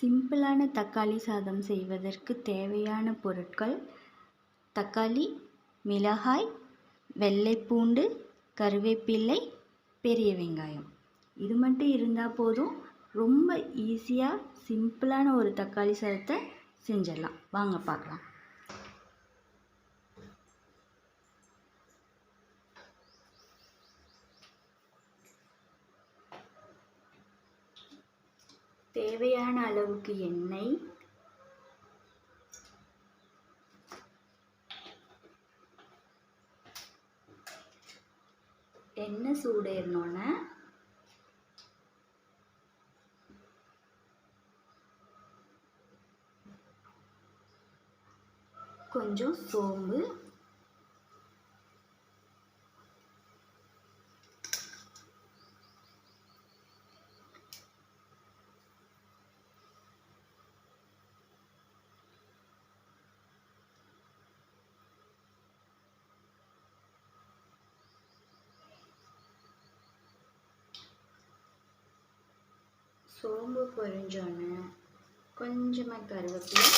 சிம்பிளான தக்காளி சாதம் செய்வதற்கு தேவையான பொருட்கள் தக்காளி மிளகாய் வெள்ளைப்பூண்டு கருவேப்பிள்ளை பெரிய வெங்காயம். இது மட்டும் இருந்தால் போதும். ரொம்ப ஈஸியாக சிம்பிளான ஒரு தக்காளி சாதத்தை செஞ்சிடலாம். வாங்க பார்க்கலாம். தேவையான அளவுக்கு எண்ணெய். எண்ணெய் சூடேறினோன்னே கொஞ்சம் சோம்பு. சோம்பு பொரிஞ்சோன்னே கொஞ்சமாக கருவேப்பிலை.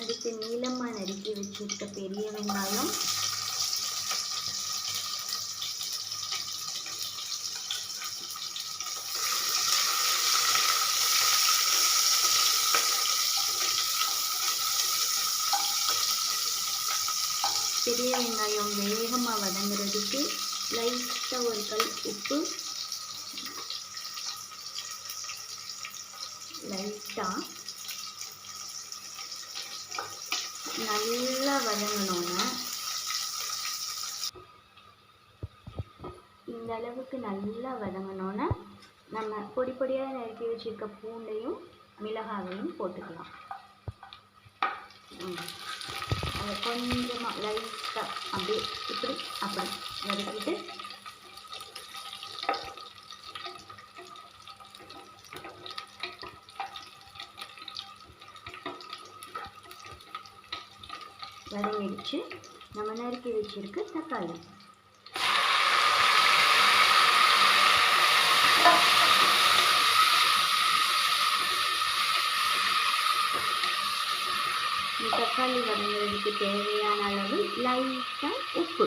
அடுத்து நீளமாக நறுக்கி வச்சிருக்க பெரிய வெங்காயம். பெரிய வெங்காயம் வேகமாக வதங்குறதுக்கு லைட்டாக ஒரு கல் உப்பு. லைட்டாக நல்லா வதங்கணும்னா இந்த அளவுக்கு நல்லா வதங்கணும்னா நம்ம பொடி பொடியாக நறுக்கி வச்சுருக்க பூண்டையும் மிளகாவையும் போட்டுக்கலாம். ம். அதை கொஞ்சமாக லைட்டாக அப்படியே இப்படி அப்படி வதக்கிட்டு வதங்கிடுச்சு நம்ம நறுக்கி வச்சிருக்க தக்காளி இந்த தக்காளி வதங்குறதுக்கு தேவையான அளவு லைட்டாக உப்பு.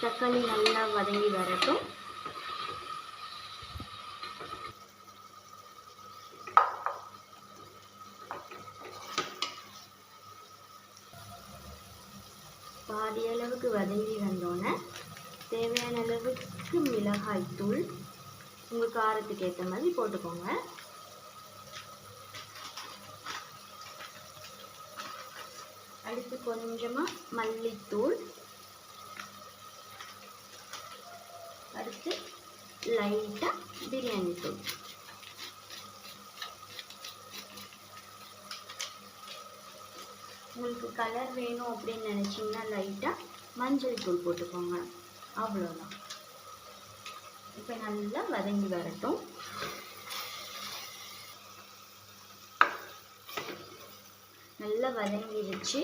தக்காளி நல்லா வதங்கி வரட்டும். பாதி அளவுக்கு வதங்கி வந்தோன்னே தேவையான அளவுக்கு மிளகாய் தூள். உங்கள் காரத்துக்கு ஏற்ற மாதிரி போட்டுக்கோங்க. அடுத்து கொஞ்சமாக மல்லித்தூள். அடுத்து லைட்டாக பிரியாணி தூள். உங்களுக்கு கலர் வேணும் அப்படின்னு நினச்சிங்கன்னா லைட்டாக மஞ்சள் தூள் போட்டுக்கோங்க. அவ்வளோதான் இப்போ நல்லா வதங்கி வரட்டும். நல்லா வதங்கிடுச்சு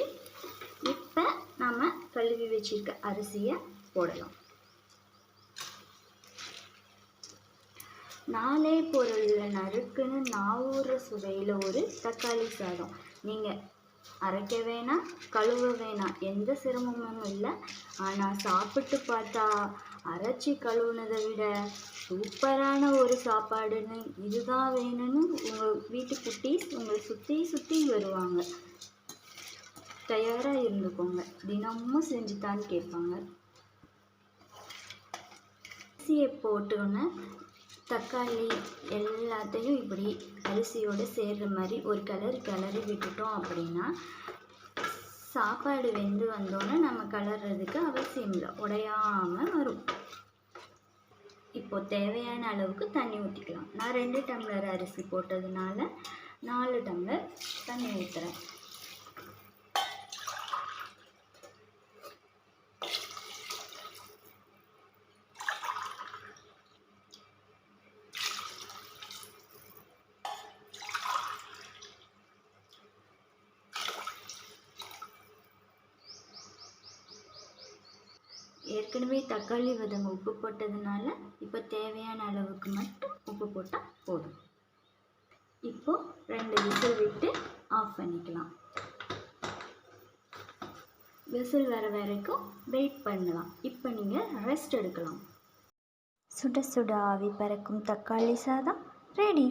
இப்போ நாம் கழுவி வச்சிருக்க அரிசியை போடலாம். நாளே பொருளில் நறுக்குன்னு நாவூர சுவையில் ஒரு தக்காளி சாதம். நீங்கள் அரைக்க வேணாம் கழுவ வேணாம் எந்த சிரமமும் இல்லை. ஆனால் சாப்பிட்டு பார்த்தா அரைச்சி கழுவுனதை விட சூப்பரான ஒரு சாப்பாடுன்னு இதுதான் வேணும்னு உங்கள் வீட்டு குட்டீஸ் உங்களை சுற்றி சுற்றி வருவாங்க. தயாராக இருந்துக்கோங்க. தினமும் செஞ்சுத்தான்னு கேட்பாங்க. அரிசியை போட்டோன்னே தக்காளி எல்லாத்தையும் இப்படி அரிசியோடு சேர்கிற மாதிரி ஒரு கலர் கிளறி விட்டுட்டோம் அப்படின்னா சாப்பாடு வெந்து வந்தோன்னே நம்ம கலர்றதுக்கு அவசியம் இல்லை. உடையாமல் வரும். இப்போது தேவையான அளவுக்கு தண்ணி ஊற்றிக்கலாம் நான் ரெண்டு டம்ளர் அரிசி போட்டதுனால நாலு டம்ளர் தண்ணி ஊற்றுறேன் ஏற்கனவே தக்காளி வதங்க உப்பு போட்டதுனால இப்போ தேவையான அளவுக்கு மட்டும் உப்பு போட்டால் போதும். இப்போ ரெண்டு விசில் விட்டு ஆஃப் பண்ணிக்கலாம். விசில் வர வரைக்கும் வெயிட் பண்ணலாம். இப்போ நீங்கள் ரெஸ்ட் எடுக்கலாம். சுட சுட ஆவி பறக்கும் தக்காளி சாதம் ரெடி.